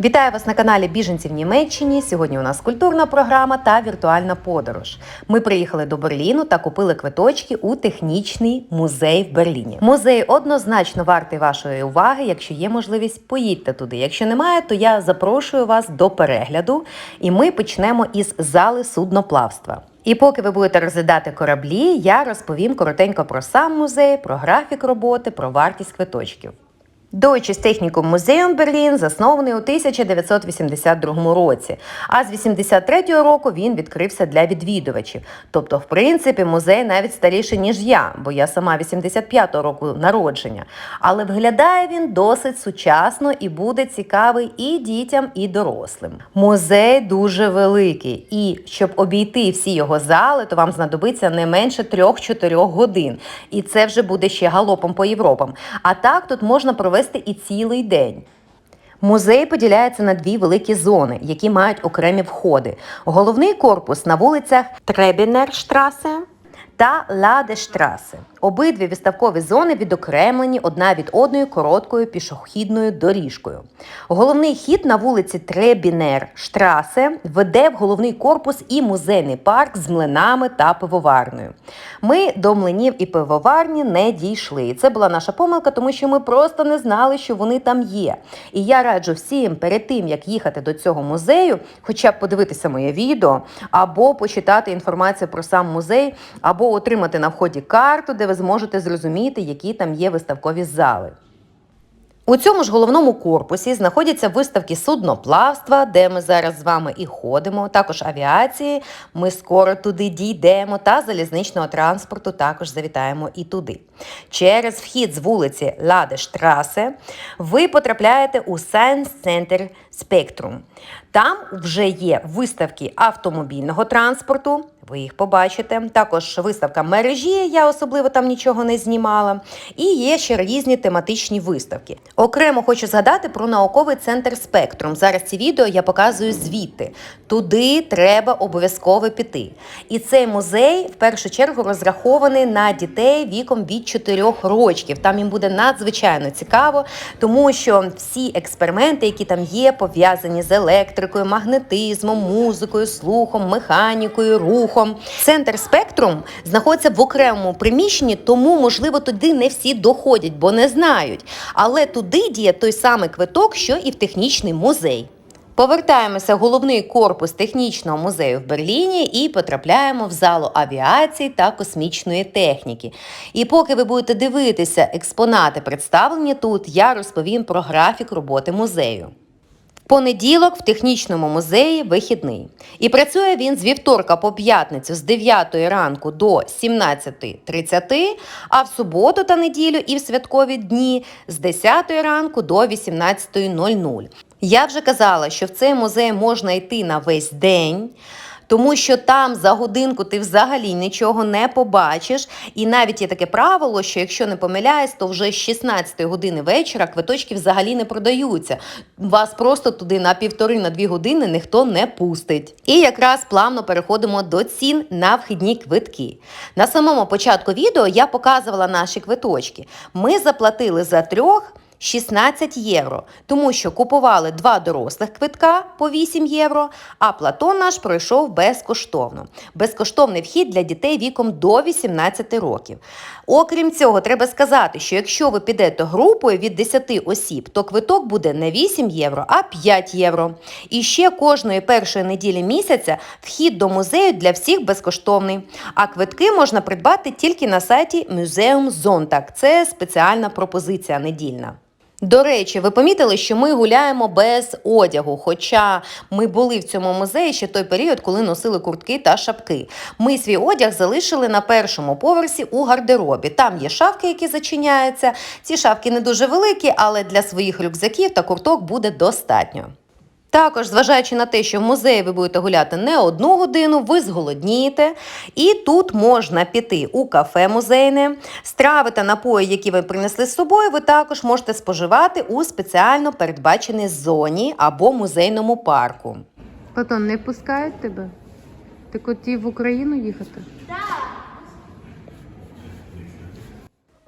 Вітаю вас на каналі Біженці в Німеччині. Сьогодні у нас культурна програма та віртуальна подорож. Ми приїхали до Берліну та купили квиточки у технічний музей в Берліні. Музей однозначно вартий вашої уваги. Якщо є можливість, поїдьте туди. Якщо немає, то я запрошую вас до перегляду, і ми почнемо із зали судноплавства. І поки ви будете розглядати кораблі, я розповім коротенько про сам музей, про графік роботи, про вартість квиточків. Deutsches Technikum Museum Берлін заснований у 1982 році, а з 83-го року він відкрився для відвідувачів. Тобто, в принципі, музей навіть старіший, ніж я, бо я сама 85-го року народження. Але виглядає він досить сучасно і буде цікавий і дітям, і дорослим. Музей дуже великий, і щоб обійти всі його зали, то вам знадобиться не менше 3-4 годин. І це вже буде ще галопом по Європам. А так тут можна провести і цілий день. Музей поділяється на дві великі зони, які мають окремі входи. Головний корпус на вулицях Требінерштрасе та Ладештрасе. Обидві виставкові зони відокремлені одна від одної короткою пішохідною доріжкою. Головний хід на вулиці Требінер Штрасе веде в головний корпус і музейний парк з млинами та пивоварною. Ми до млинів і пивоварні не дійшли. Це була наша помилка, тому що ми просто не знали, що вони там є. І я раджу всім перед тим, як їхати до цього музею, хоча б подивитися моє відео, або почитати інформацію про сам музей, або отримати на вході карту, де ви зможете зрозуміти, які там є виставкові зали. У цьому ж головному корпусі знаходяться виставки судноплавства, де ми зараз з вами і ходимо, також авіації. Ми скоро туди дійдемо, та залізничного транспорту також завітаємо і туди. Через вхід з вулиці Ладештрасе ви потрапляєте у Science Center Spectrum. Там вже є виставки автомобільного транспорту. Ви їх побачите. Також виставка мережі, я особливо там нічого не знімала. І є ще різні тематичні виставки. Окремо хочу згадати про науковий центр Спектрум. Зараз ці відео я показую звідти. Туди треба обов'язково піти. І цей музей в першу чергу розрахований на дітей віком від 4 років. Там їм буде надзвичайно цікаво, тому що всі експерименти, які там є, пов'язані з електрикою, магнетизмом, музикою, слухом, механікою, рухом. Центр Спектрум знаходиться в окремому приміщенні, тому, можливо, туди не всі доходять, бо не знають. Але туди діє той самий квиток, що і в технічний музей. Повертаємося в головний корпус технічного музею в Берліні і потрапляємо в залу авіації та космічної техніки. І поки ви будете дивитися експонати, представлені тут, я розповім про графік роботи музею. Понеділок в технічному музеї вихідний. І працює він з вівторка по п'ятницю з 9 ранку до 17.30, а в суботу та неділю і в святкові дні з 10 ранку до 18.00. Я вже казала, що в цей музей можна йти на весь день. Тому що там за годинку ти взагалі нічого не побачиш. І навіть є таке правило, що якщо не помиляюсь, то вже з 16 години вечора квиточки взагалі не продаються. Вас просто туди на півтори на дві години ніхто не пустить. І якраз плавно переходимо до цін на вхідні квитки. На самому початку відео я показувала наші квиточки. Ми заплатили за трьох. 16 євро, тому що купували два дорослих квитка по 8 євро, а Платон наш пройшов безкоштовно. Безкоштовний вхід для дітей віком до 18 років. Окрім цього, треба сказати, що якщо ви підете групою від 10 осіб, то квиток буде не 8 євро, а 5 євро. І ще кожної першої неділі місяця вхід до музею для всіх безкоштовний. А квитки можна придбати тільки на сайті Museum Zontag. Це спеціальна пропозиція недільна. До речі, ви помітили, що ми гуляємо без одягу, хоча ми були в цьому музеї ще той період, коли носили куртки та шапки. Ми свій одяг залишили на першому поверсі у гардеробі. Там є шафки, які зачиняються. Ці шафки не дуже великі, але для своїх рюкзаків та курток буде достатньо. Також, зважаючи на те, що в музеї ви будете гуляти не одну годину, ви зголоднієте. І тут можна піти у кафе музейне. Страви та напої, які ви принесли з собою, ви також можете споживати у спеціально передбаченій зоні або музейному парку. Платон, не пускають тебе? Ти хотів в Україну їхати?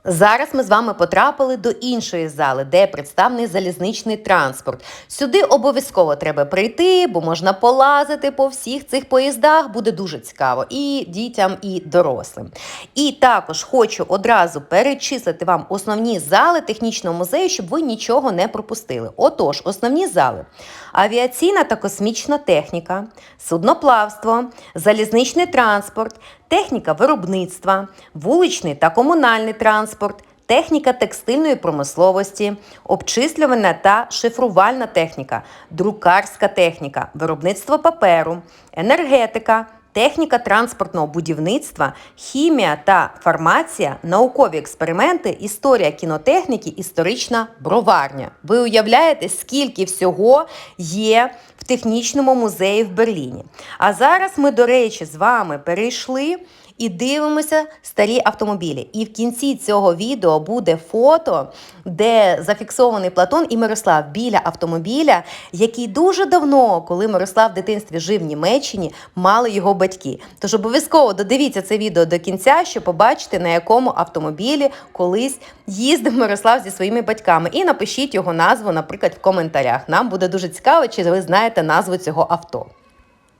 Зараз ми з вами потрапили до іншої зали, де представлений залізничний транспорт. Сюди обов'язково треба прийти, бо можна полазити по всіх цих поїздах. Буде дуже цікаво і дітям, і дорослим. І також хочу одразу перечислити вам основні зали технічного музею, щоб ви нічого не пропустили. Отож, основні зали: авіаційна та космічна техніка, судноплавство, залізничний транспорт, техніка виробництва, вуличний та комунальний транспорт. Техніка текстильної промисловості, обчислювальна та шифрувальна техніка, друкарська техніка, виробництво паперу, енергетика, техніка транспортного будівництва, хімія та фармація, наукові експерименти, історія кінотехніки, історична броварня. Ви уявляєте, скільки всього є в технічному музеї в Берліні. А зараз ми, до речі, з вами перейшли і дивимося старі автомобілі. І в кінці цього відео буде фото, де зафіксований Платон і Мирослав біля автомобіля, який дуже давно, коли Мирослав в дитинстві жив в Німеччині, мали його батьки. Тож обов'язково додивіться це відео до кінця, щоб побачити, на якому автомобілі колись їздив Мирослав зі своїми батьками. І напишіть його назву, наприклад, в коментарях. Нам буде дуже цікаво, чи ви знаєте назву цього авто.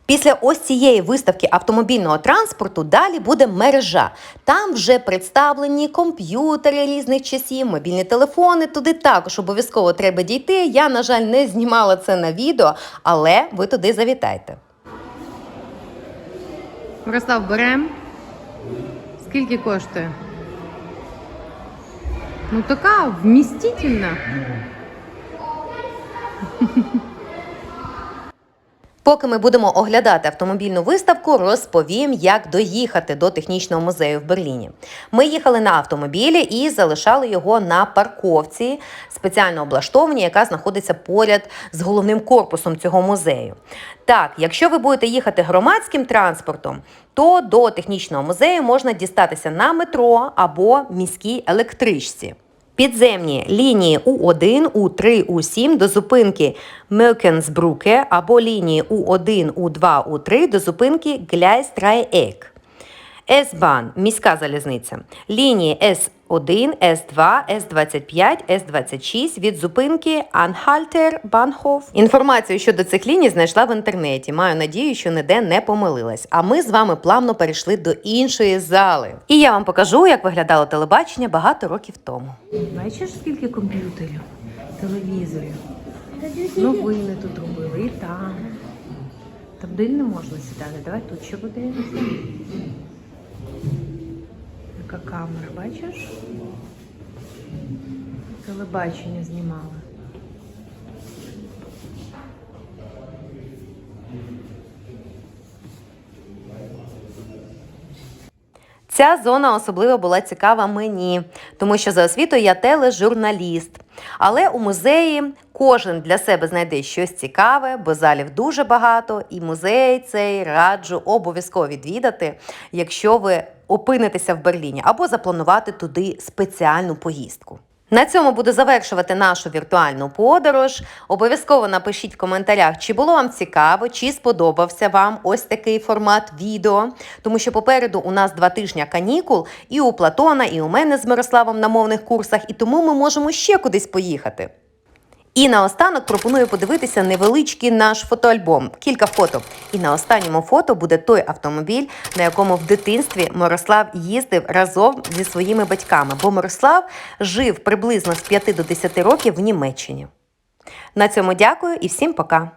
Після ось цієї виставки автомобільного транспорту далі буде мережа. Там вже представлені комп'ютери різних часів, мобільні телефони. Туди також обов'язково треба дійти. Я, на жаль, не знімала це на відео, але ви туди завітайте. Мирослав, берем. Скільки коштує? Ну така вмістительна. Поки ми будемо оглядати автомобільну виставку, розповім, як доїхати до технічного музею в Берліні. Ми їхали на автомобілі і залишали його на парковці, спеціально облаштованій, яка знаходиться поряд з головним корпусом цього музею. Так, якщо ви будете їхати громадським транспортом, то до технічного музею можна дістатися на метро або міській електричці. Підземні лінії У1, У3, У7 до зупинки Мюкенсбруке або лінії У1, У2, У3 до зупинки Гляйстрайек. С-бан – міська залізниця. Лінії С1, С2, С25, С26 від зупинки Анхальтер Банхоф. Інформацію щодо цих ліній знайшла в інтернеті. Маю надію, що ніде не помилилась. А ми з вами плавно перейшли до іншої зали. І я вам покажу, як виглядало телебачення багато років тому. Бачиш, скільки комп'ютерів, телевізорів. Новини тут робили і там. Там де не можна сідати. Давай тут ще подивимося. Яка камера, бачиш? Телебачення знімали. Ця зона особливо була цікава мені, тому що за освітою я тележурналіст. Але у музеї кожен для себе знайде щось цікаве, бо залів дуже багато, і музей цей раджу обов'язково відвідати, якщо ви опинитеся в Берліні, або запланувати туди спеціальну поїздку. На цьому буду завершувати нашу віртуальну подорож. Обов'язково напишіть в коментарях, чи було вам цікаво, чи сподобався вам ось такий формат відео. Тому що попереду у нас два тижні канікул, і у Платона, і у мене з Мирославом на мовних курсах, і тому ми можемо ще кудись поїхати. І наостанок пропоную подивитися невеличкий наш фотоальбом, кілька фото. І на останньому фото буде той автомобіль, на якому в дитинстві Мирослав їздив разом зі своїми батьками, бо Мирослав жив приблизно з 5 до 10 років в Німеччині. На цьому дякую і всім пока!